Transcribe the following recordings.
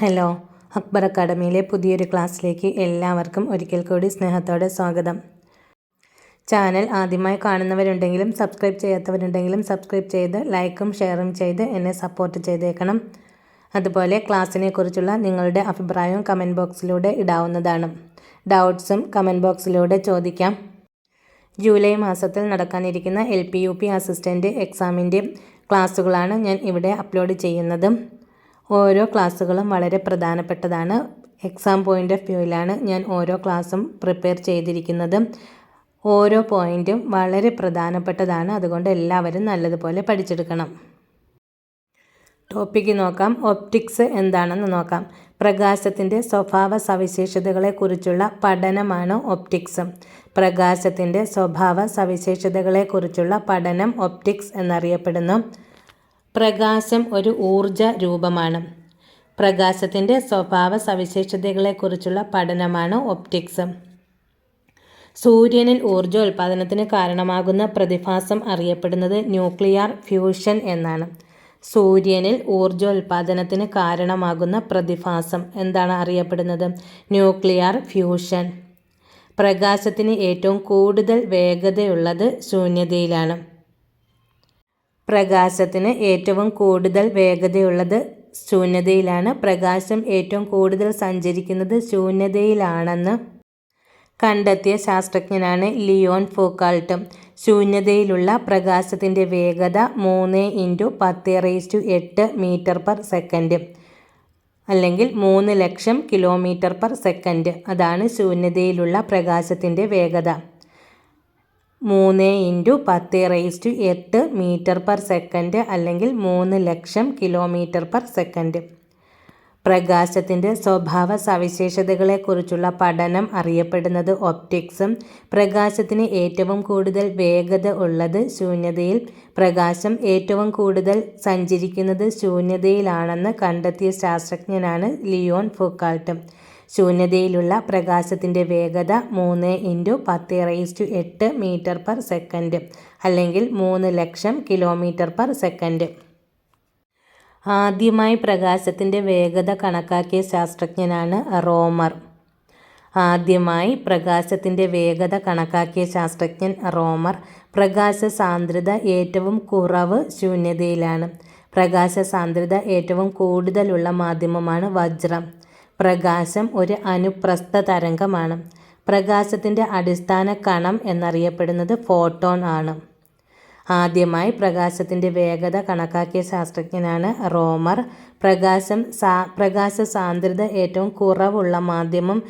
Hello Akbar അക്കാഡമിയിലെ പുതിയൊരു ക്ലാസ്സിലേക്ക് എല്ലാവർക്കും ഒരിക്കൽ കൂടി സ്നേഹത്തോടെ സ്വാഗതം. ചാനൽ ആദ്യമായി കാണുന്നവരുണ്ടെങ്കിലും സബ്സ്ക്രൈബ് ചെയ്യാത്തവരുണ്ടെങ്കിലും സബ്സ്ക്രൈബ് ചെയ്ത് ലൈക്കും ഷെയറും ചെയ്ത് എന്നെ സപ്പോർട്ട് ചെയ്തേക്കണം. അതുപോലെ ക്ലാസ്സിനെക്കുറിച്ചുള്ള നിങ്ങളുടെ അഭിപ്രായവും കമന്റ് ബോക്സിലൂടെ ഇടാവുന്നതാണ്. ഡൗട്ട്സും കമന്റ് ബോക്സിലൂടെ ചോദിക്കാം. ജൂലൈ മാസത്തിൽ നടക്കാനിരിക്കുന്ന L P U P assistant എക്സാമിന്റെ ക്ലാസ്സുകളാണ് ഞാൻ ഇവിടെ അപ്ലോഡ് ചെയ്യുന്നത്. ഓരോ ക്ലാസ്സുകളും വളരെ പ്രധാനപ്പെട്ടതാണ്. എക്സാം പോയിന്റ് ഓഫ് വ്യൂവിലാണ് ഞാൻ ഓരോ ക്ലാസ്സും പ്രിപ്പയർ ചെയ്തിരിക്കുന്നത്. ഓരോ പോയിന്റും വളരെ പ്രധാനപ്പെട്ടതാണ്. അതുകൊണ്ട് എല്ലാവരും നല്ലതുപോലെ പഠിച്ചെടുക്കണം. ടോപ്പിക്ക് നോക്കാം. ഒപ്റ്റിക്സ് എന്താണെന്ന് നോക്കാം. പ്രകാശത്തിന്റെ സ്വഭാവ സവിശേഷതകളെക്കുറിച്ചുള്ള പഠനമാണ് ഒപ്റ്റിക്സ് പ്രകാശത്തിന്റെ സ്വഭാവ സവിശേഷതകളെക്കുറിച്ചുള്ള പഠനം ഒപ്റ്റിക്സ് എന്നറിയപ്പെടുന്നു. പ്രകാശം ഒരു ഊർജ രൂപമാണ്. പ്രകാശത്തിന്റെ സ്വഭാവ സവിശേഷതകളെക്കുറിച്ചുള്ള പഠനമാണ് ഒപ്റ്റിക്സ്. സൂര്യനിൽ ഊർജോൽപാദനത്തിന് കാരണമാകുന്ന പ്രതിഭാസം അറിയപ്പെടുന്നത് ന്യൂക്ലിയർ ഫ്യൂഷൻ എന്നാണ്. സൂര്യനിൽ ഊർജോൽപാദനത്തിന് കാരണമാകുന്ന പ്രതിഭാസം എന്താണ് അറിയപ്പെടുന്നത്? Nuclear fusion. പ്രകാശത്തിന് ഏറ്റവും കൂടുതൽ വേഗതയുള്ളത് ശൂന്യതയിലാണ്. പ്രകാശത്തിന് ഏറ്റവും കൂടുതൽ വേഗതയുള്ളത് ശൂന്യതയിലാണ്. പ്രകാശം ഏറ്റവും കൂടുതൽ സഞ്ചരിക്കുന്നത് ശൂന്യതയിലാണെന്ന് കണ്ടെത്തിയ ശാസ്ത്രജ്ഞനാണ് ലിയോൺ ഫോക്കാൾട്ട്. ശൂന്യതയിലുള്ള പ്രകാശത്തിന്റെ വേഗത മൂന്ന് ഇന്റു പത്ത് റേസ്റ്റു എട്ട് മീറ്റർ പെർ സെക്കൻഡ് അല്ലെങ്കിൽ മൂന്ന് ലക്ഷം കിലോമീറ്റർ പെർ സെക്കൻഡ്. അതാണ് ശൂന്യതയിലുള്ള പ്രകാശത്തിന്റെ വേഗത. മൂന്ന് ഇന്റു പത്ത് റേസ് ടു എട്ട് മീറ്റർ പെർ സെക്കൻഡ് അല്ലെങ്കിൽ മൂന്ന് ലക്ഷം കിലോമീറ്റർ പെർ സെക്കൻഡ്. പ്രകാശത്തിന്റെ സ്വഭാവ സവിശേഷതകളെക്കുറിച്ചുള്ള പഠനം അറിയപ്പെടുന്നത് ഒപ്റ്റിക്സും പ്രകാശത്തിന് ഏറ്റവും കൂടുതൽ വേഗത ഉള്ളത് ശൂന്യതയിൽ. പ്രകാശം ഏറ്റവും കൂടുതൽ സഞ്ചരിക്കുന്നത് ശൂന്യതയിലാണെന്ന് കണ്ടെത്തിയ ശാസ്ത്രജ്ഞനാണ് ലിയോൺ ഫുക്കാൾട്ട്. ശൂന്യതയിലുള്ള പ്രകാശത്തിന്റെ വേഗത മൂന്ന് ഇന്റു പത്ത് റേസ് ടു എട്ട് മീറ്റർ പെർ സെക്കൻഡ് അല്ലെങ്കിൽ മൂന്ന് ലക്ഷം കിലോമീറ്റർ പെർ സെക്കൻഡ്. ആദ്യമായി പ്രകാശത്തിന്റെ വേഗത കണക്കാക്കിയ ശാസ്ത്രജ്ഞനാണ് റോമർ. ആദ്യമായി പ്രകാശത്തിന്റെ വേഗത കണക്കാക്കിയ ശാസ്ത്രജ്ഞൻ റോമർ പ്രകാശ സാന്ദ്രത ഏറ്റവും കുറവ് ശൂന്യതയിലാണ്. പ്രകാശ സാന്ദ്രത ഏറ്റവും കൂടുതലുള്ള മാധ്യമമാണ് വജ്രം. പ്രകാശം ഒരു അനുപ്രസ്ഥ തരംഗമാണ്. പ്രകാശത്തിന്റെ അടിസ്ഥാന കണം എന്നറിയപ്പെടുന്നത് ഫോട്ടോൺ ആണ്. ആദ്യമായി പ്രകാശത്തിന്റെ വേഗത കണക്കാക്കിയ ശാസ്ത്രജ്ഞനാണ് റോമർ. പ്രകാശം സാ പ്രകാശ സാന്ദ്രത ഏറ്റവും കുറവുള്ള മാധ്യമം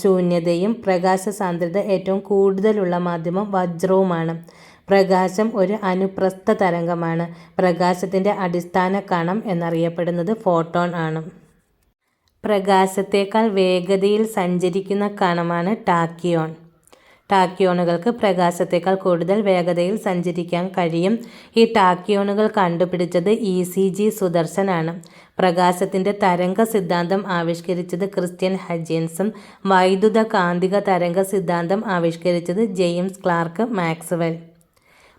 ശൂന്യതയും പ്രകാശ സാന്ദ്രത ഏറ്റവും കൂടുതലുള്ള മാധ്യമം വജ്രവുമാണ്. പ്രകാശം ഒരു അനുപ്രസ്ഥ തരംഗമാണ്. പ്രകാശത്തിന്റെ അടിസ്ഥാന കണം എന്നറിയപ്പെടുന്നത് ഫോട്ടോൺ ആണ്. പ്രകാശത്തേക്കാൾ വേഗതയിൽ സഞ്ചരിക്കുന്ന കണമാണ് ടാക്കിയോൺ. ടാക്കിയോണുകൾക്ക് പ്രകാശത്തേക്കാൾ കൂടുതൽ വേഗതയിൽ സഞ്ചരിക്കാൻ കഴിയും. ഈ ടാക്കിയോണുകൾ കണ്ടുപിടിച്ചത് ഇ സി ജി സുദർശനാണ്. പ്രകാശത്തിന്റെ തരംഗ സിദ്ധാന്തം ആവിഷ്കരിച്ചത് ക്രിസ്ത്യൻ ഹജിയൻസും വൈദ്യുത കാന്തിക തരംഗ സിദ്ധാന്തം ആവിഷ്കരിച്ചത് ജെയിംസ് ക്ലാർക്ക് മാക്സ്വെൽ.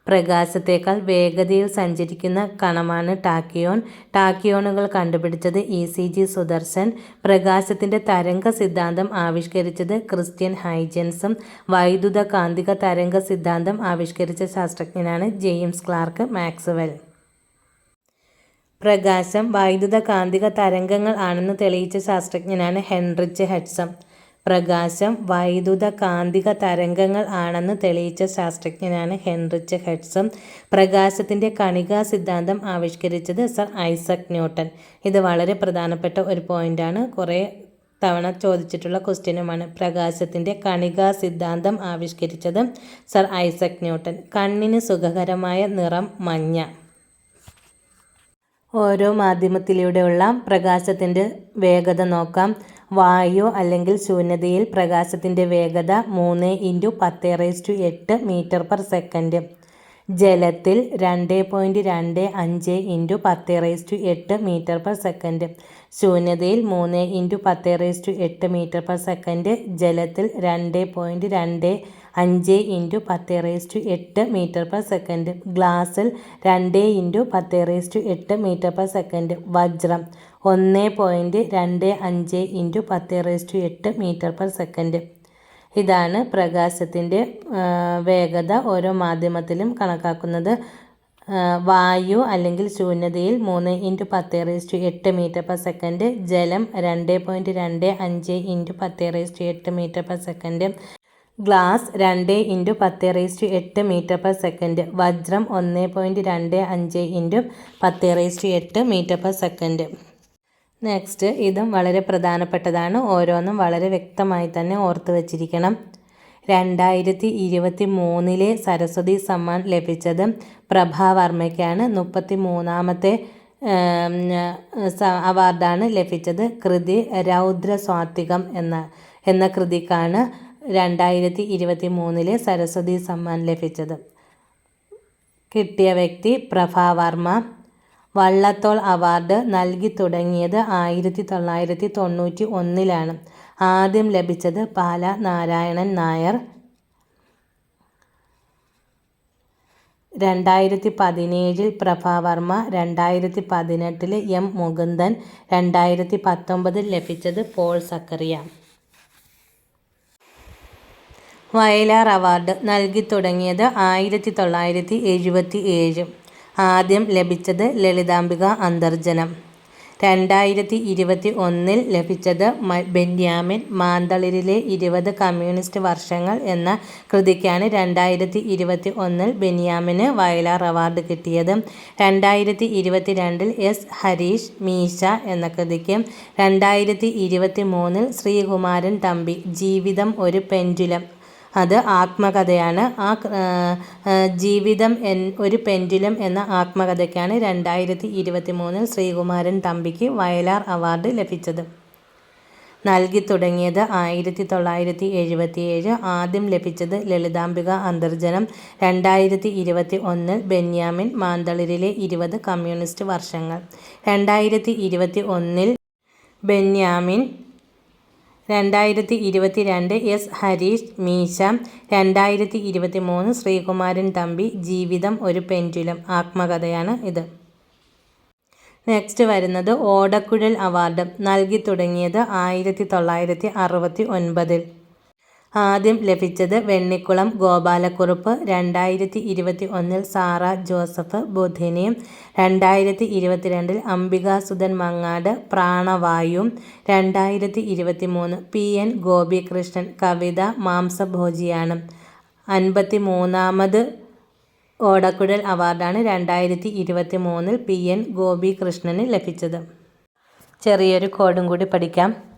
പ്രകാശത്തേക്കാൾ വേഗതയിൽ സഞ്ചരിക്കുന്ന കണമാണ് ടാക്കിയോൺ. ടാക്കിയോണുകൾ കണ്ടുപിടിച്ചത് ഇ സി ജി സുദർശൻ. പ്രകാശത്തിന്റെ തരംഗ സിദ്ധാന്തം ആവിഷ്കരിച്ചത് ക്രിസ്ത്യൻ ഹൈജൻസും. വൈദ്യുത കാന്തിക തരംഗ സിദ്ധാന്തം ആവിഷ്കരിച്ച ശാസ്ത്രജ്ഞനാണ് ജെയിംസ് ക്ലാർക്ക് മാക്സ്വെൽ. പ്രകാശം വൈദ്യുത കാന്തിക തരംഗങ്ങൾ ആണെന്ന് തെളിയിച്ച ശാസ്ത്രജ്ഞനാണ് ഹെൻറിച്ച് ഹെഡ്സം പ്രകാശം വൈദ്യുത കാന്തിക തരംഗങ്ങൾ ആണെന്ന് തെളിയിച്ച ശാസ്ത്രജ്ഞനാണ് ഹെൻറിച്ച് ഹെഡ്സം പ്രകാശത്തിന്റെ കണികാ സിദ്ധാന്തം ആവിഷ്കരിച്ചത് സർ ഐസക് ന്യൂട്ടൺ. ഇത് വളരെ പ്രധാനപ്പെട്ട ഒരു പോയിന്റാണ് കുറേ തവണ ചോദിച്ചിട്ടുള്ള ക്വസ്റ്റ്യനുമാണ് പ്രകാശത്തിന്റെ കണികാ സിദ്ധാന്തം ആവിഷ്കരിച്ചത് സർ ഐസക് ന്യൂട്ടൺ. കണ്ണിന് സുഖകരമായ നിറം മഞ്ഞ. ഓരോ മാധ്യമത്തിലൂടെയുള്ള പ്രകാശത്തിന്റെ വേഗത നോക്കാം. വായു അല്ലെങ്കിൽ ശൂന്യതയിൽ പ്രകാശത്തിന്റെ വേഗത മൂന്ന് ഇന്റു പത്ത് റേസ്റ്റു എട്ട് മീറ്റർ പെർ സെക്കൻഡ്. ജലത്തിൽ രണ്ട് പോയിന്റ് രണ്ട് അഞ്ച് ഇന്റു പത്ത് റേസ്റ്റു എട്ട് മീറ്റർ പെർ സെക്കൻഡ്. ശൂന്യതയിൽ മൂന്ന് ഇന്റു പത്ത് റേസ്റ്റു എട്ട് മീറ്റർ പെർ സെക്കൻഡ്. ജലത്തിൽ രണ്ട് പോയിന്റ് രണ്ട് അഞ്ച് ഇന്റു പത്ത് റേസ്റ്റു എട്ട് മീറ്റർ പെർ സെക്കൻഡ്. ഗ്ലാസ്സിൽ രണ്ട് ഇന്റു പത്ത് റേസ്റ്റു എട്ട് മീറ്റർ പെർ സെക്കൻഡ്. വജ്രം ഒന്ന് പോയിന്റ് രണ്ട് അഞ്ച് ഇന്റു പത്ത് റേസ് ടു എട്ട് മീറ്റർ പെർ സെക്കൻഡ്. ഇതാണ് പ്രകാശത്തിന്റെ വേഗത ഓരോ മാധ്യമത്തിലും കണക്കാക്കുന്നത്. വായു അല്ലെങ്കിൽ ശൂന്യതയിൽ മൂന്ന് ഇന്റു പത്ത് റേസ് ടു എട്ട് മീറ്റർ പെർ സെക്കൻഡ്. ജലം രണ്ട് പോയിന്റ് രണ്ട് അഞ്ച് ഇന്റു പത്ത് റേസ് ടു എട്ട് മീറ്റർ പെർ സെക്കൻഡ്. ഗ്ലാസ് രണ്ട് ഇന്റു പത്ത് റേസ് ടു എട്ട് മീറ്റർ പെർ സെക്കൻഡ്. വജ്രം ഒന്ന് പോയിന്റ് രണ്ട് അഞ്ച് ഇന്റു പത്ത് റേസ് ടു എട്ട് മീറ്റർ പെർ സെക്കൻഡ്. നെക്സ്റ്റ് ഇതും വളരെ പ്രധാനപ്പെട്ടതാണ്. ഓരോന്നും വളരെ വ്യക്തമായി തന്നെ ഓർത്ത് വച്ചിരിക്കണം. രണ്ടായിരത്തി ഇരുപത്തി മൂന്നിലെ സരസ്വതി സമ്മാൻ ലഭിച്ചത് പ്രഭാവർമ്മയ്ക്കാണ് മുപ്പത്തി മൂന്നാമത്തെ അവാർഡാണ് ലഭിച്ചത് കൃതി രൗദ്ര സ്വാത്തികം എന്ന എന്ന കൃതിക്കാണ്. രണ്ടായിരത്തി ഇരുപത്തി മൂന്നിലെ സരസ്വതി സമ്മാൻ ലഭിച്ചത്. കിട്ടിയ വ്യക്തി പ്രഭാവർമ്മ വള്ളത്തോൾ അവാർഡ് നൽകി തുടങ്ങിയത് ആയിരത്തി തൊള്ളായിരത്തി തൊണ്ണൂറ്റി ഒന്നിലാണ് ആദ്യം ലഭിച്ചത് പാല നാരായണൻ നായർ. രണ്ടായിരത്തി പതിനേഴിൽ പ്രഭാവർമ്മ രണ്ടായിരത്തി പതിനെട്ടിൽ എം മുകുന്ദൻ രണ്ടായിരത്തി പത്തൊമ്പതിൽ ലഭിച്ചത് പോൾ സക്കറിയ. വയലാർ അവാർഡ് നൽകി തുടങ്ങിയത് ആയിരത്തി തൊള്ളായിരത്തി എഴുപത്തി ഏഴ് ആദ്യം ലഭിച്ചത് ലളിതാംബിക അന്തർജനം. രണ്ടായിരത്തി ഇരുപത്തി ഒന്നിൽ ലഭിച്ചത് ബെന്യാമിൻ മാന്തളിരിലെ ഇരുപത് കമ്മ്യൂണിസ്റ്റ് വർഷങ്ങൾ എന്ന കൃതിക്കാണ് രണ്ടായിരത്തി ഇരുപത്തി ഒന്നിൽ ബെന്യാമിന് വയലാർ അവാർഡ് കിട്ടിയത്. രണ്ടായിരത്തി ഇരുപത്തി രണ്ടിൽ എസ്. ഹരീഷ് മീശ എന്ന കൃതിക്ക്. രണ്ടായിരത്തി ഇരുപത്തി മൂന്നിൽ ശ്രീകുമാരൻ തമ്പി ജീവിതം ഒരു പെൻഡുലം. അത് ആത്മകഥയാണ്. ആ ജീവിതം എൻ ഒരു പെൻഡുലം എന്ന ആത്മകഥയ്ക്കാണ് രണ്ടായിരത്തി ഇരുപത്തി മൂന്നിൽ ശ്രീകുമാരൻ തമ്പിക്ക് വയലാർ അവാർഡ് ലഭിച്ചത്. നൽകി തുടങ്ങിയത് ആയിരത്തി തൊള്ളായിരത്തി എഴുപത്തിയേഴ് ആദ്യം ലഭിച്ചത് ലളിതാംബിക അന്തർജനം. രണ്ടായിരത്തി ഇരുപത്തി ഒന്നിൽ ബെന്യാമിൻ മാന്തളിരിലെ ഇരുപത് കമ്മ്യൂണിസ്റ്റ് വർഷങ്ങൾ. രണ്ടായിരത്തി ഇരുപത്തി ഒന്നിൽ ബെന്യാമിൻ രണ്ടായിരത്തി ഇരുപത്തി രണ്ട് എസ്. ഹരീഷ് മീശ രണ്ടായിരത്തി ഇരുപത്തി മൂന്ന് ശ്രീകുമാരൻ തമ്പി ജീവിതം ഒരു പെൻഡുലം ആത്മകഥയാണ് ഇത്. നെക്സ്റ്റ് വരുന്നത് ഓടക്കുഴൽ അവാർഡ് നൽകി തുടങ്ങിയത് ആയിരത്തി തൊള്ളായിരത്തി അറുപത്തി ഒൻപതിൽ ആദ്യം ലഭിച്ചത് വെണ്ണിക്കുളം ഗോപാലക്കുറുപ്പ് രണ്ടായിരത്തി ഇരുപത്തി ഒന്നിൽ സാറ ജോസഫ് ബുധിനിയും രണ്ടായിരത്തി ഇരുപത്തിരണ്ടിൽ അംബികാസുധൻ മങ്ങാട് പ്രാണവായും രണ്ടായിരത്തി ഇരുപത്തി മൂന്ന് പി എൻ ഗോപികൃഷ്ണൻ കവിത മാംസഭോജിയാണ്. അൻപത്തി മൂന്നാമത് ഓടക്കുഴൽ അവാർഡാണ് രണ്ടായിരത്തി ഇരുപത്തി മൂന്നിൽ പി എൻ ഗോപികൃഷ്ണന് ലഭിച്ചത്. ചെറിയൊരു കോഡും കൂടി പഠിക്കാം.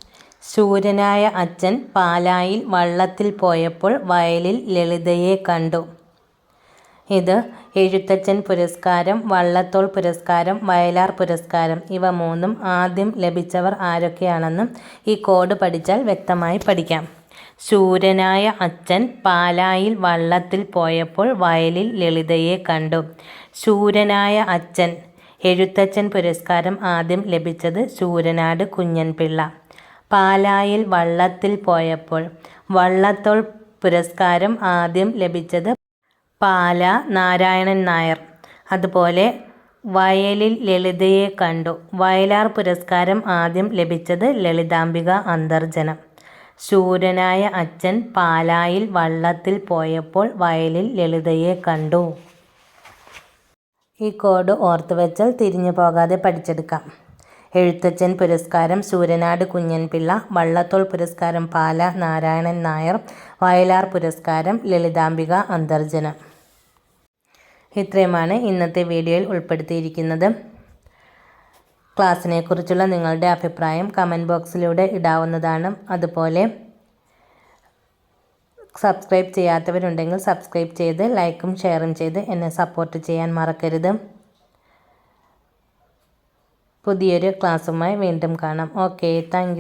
ശൂരനായ അച്ഛൻ പാലായിൽ വള്ളത്തിൽ പോയപ്പോൾ വയലിൽ ലളിതയെ കണ്ടു. ഇത് എഴുത്തച്ഛൻ പുരസ്കാരം വള്ളത്തോൾ പുരസ്കാരം വയലാർ പുരസ്കാരം ഇവ മൂന്നും ആദ്യം ലഭിച്ചവർ ആരൊക്കെയാണെന്നും ഈ കോഡ് പഠിച്ചാൽ വ്യക്തമായി പഠിക്കാം. ശൂരനായ അച്ഛൻ പാലായിൽ വള്ളത്തിൽ പോയപ്പോൾ വയലിൽ ലളിതയെ കണ്ടു. ശൂരനായ അച്ഛൻ എഴുത്തച്ഛൻ പുരസ്കാരം ആദ്യം ലഭിച്ചത് ശൂരനാട് കുഞ്ഞൻപിള്ള. പാലായിൽ വള്ളത്തിൽ പോയപ്പോൾ വള്ളത്തോൾ പുരസ്കാരം ആദ്യം ലഭിച്ചത് പാല നാരായണൻ നായർ. അതുപോലെ വയലിൽ ലളിതയെ കണ്ടു. വയലാർ പുരസ്കാരം ആദ്യം ലഭിച്ചത് ലളിതാംബിക അന്തർജനം. ശൂരനായ അച്ഛൻ പാലായിൽ വള്ളത്തിൽ പോയപ്പോൾ വയലിൽ ലളിതയെ കണ്ടു. ഈ കോഡ് ഓർത്തുവെച്ചാൽ തിരിഞ്ഞു പോകാതെ പഠിച്ചെടുക്കാം. എഴുത്തച്ഛൻ പുരസ്കാരം സൂര്യനാട് കുഞ്ഞൻപിള്ള വള്ളത്തോൾ പുരസ്കാരം പാല നാരായണൻ നായർ വയലാർ പുരസ്കാരം ലളിതാംബിക അന്തർജനം. ഇത്രയുമാണ് ഇന്നത്തെ വീഡിയോയിൽ ഉൾപ്പെടുത്തിയിരിക്കുന്നത്. ക്ലാസ്സിനെക്കുറിച്ചുള്ള നിങ്ങളുടെ അഭിപ്രായം കമന്റ് ബോക്സിലൂടെ ഇടാവുന്നതാണ്. അതുപോലെ സബ്സ്ക്രൈബ് ചെയ്യാത്തവരുണ്ടെങ്കിൽ സബ്സ്ക്രൈബ് ചെയ്ത് ലൈക്കും ഷെയറും ചെയ്ത് എന്നെ സപ്പോർട്ട് ചെയ്യാൻ മറക്കരുത്. പുതിയൊരു ക്ലാസ്സുമായി വീണ്ടും കാണാം. Okay thank